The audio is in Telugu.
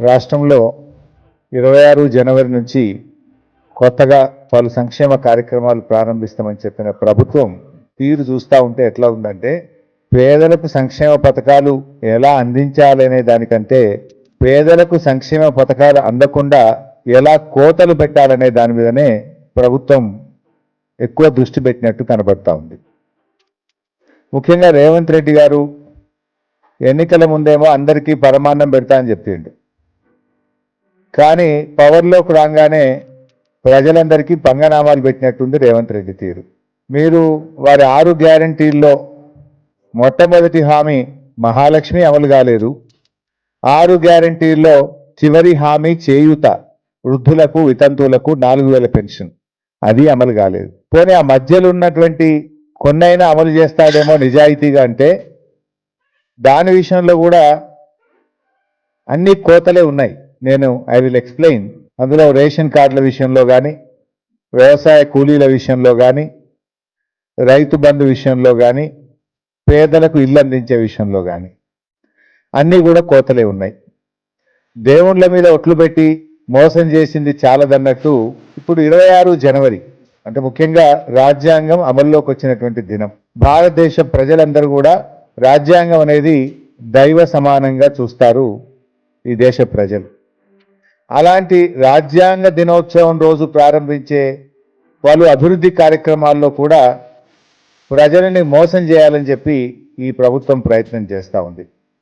రాష్ట్రంలో ఇరవై ఆరు జనవరి నుంచి కొత్తగా పలు సంక్షేమ కార్యక్రమాలు ప్రారంభిస్తామని చెప్పిన ప్రభుత్వం తీరు చూస్తూ ఉంటే ఎట్లా ఉందంటే పేదలకు సంక్షేమ పథకాలు ఎలా అందించాలనే దానికంటే పేదలకు సంక్షేమ పథకాలు అందకుండా ఎలా కోతలు పెట్టాలనే దాని మీదనే ప్రభుత్వం ఎక్కువ దృష్టి పెట్టినట్టు కనబడతా ఉంది. ముఖ్యంగా రేవంత్ రెడ్డి గారు ఎన్నికల ముందేమో అందరికీ పరమాన్నం పెడతా అని చెప్పిండు. కానీ పవర్లోకి రాగానే ప్రజలందరికీ పంగనామాలు పెట్టినట్టుంది రేవంత్ రెడ్డి తీరు. మీరు వారి ఆరు గ్యారంటీల్లో మొట్టమొదటి హామీ మహాలక్ష్మి అమలు కాలేదు. ఆరు గ్యారంటీల్లో చివరి హామీ చేయూత వృద్ధులకు వితంతువులకు నాలుగు వేల పెన్షన్. అది అమలు కాలేదు. పోనీ ఆ మధ్యలో ఉన్నటువంటి కొన్నైనా అమలు చేస్తాడేమో నిజాయితీగా అంటే దాని విషయంలో కూడా అన్ని కోతలే ఉన్నాయి. నేను ఐ విల్ ఎక్స్ప్లెయిన్. అందులో రేషన్ కార్డుల విషయంలో కానీ వ్యవసాయ కూలీల విషయంలో కానీ రైతు బంధు విషయంలో కానీ పేదలకు ఇల్లు అందించే విషయంలో కానీ అన్నీ కూడా కోతలే ఉన్నాయి. దేవుళ్ళ మీద ఒట్లు పెట్టి మోసం చేసింది చాలదన్నట్టు ఇప్పుడు ఇరవై ఆరు జనవరి అంటే ముఖ్యంగా రాజ్యాంగం అమల్లోకి వచ్చినటువంటి దినం. భారతదేశ ప్రజలందరూ కూడా రాజ్యాంగం అనేది దైవ సమానంగా చూస్తారు ఈ దేశ ప్రజలు. అలాంటి రాజ్యాంగ దినోత్సవం రోజు ప్రారంభించే పలు అభివృద్ధి కార్యక్రమాల్లో కూడా ప్రజలని మోసం చేయాలని చెప్పి ఈ ప్రభుత్వం ప్రయత్నం చేస్తూ ఉంది.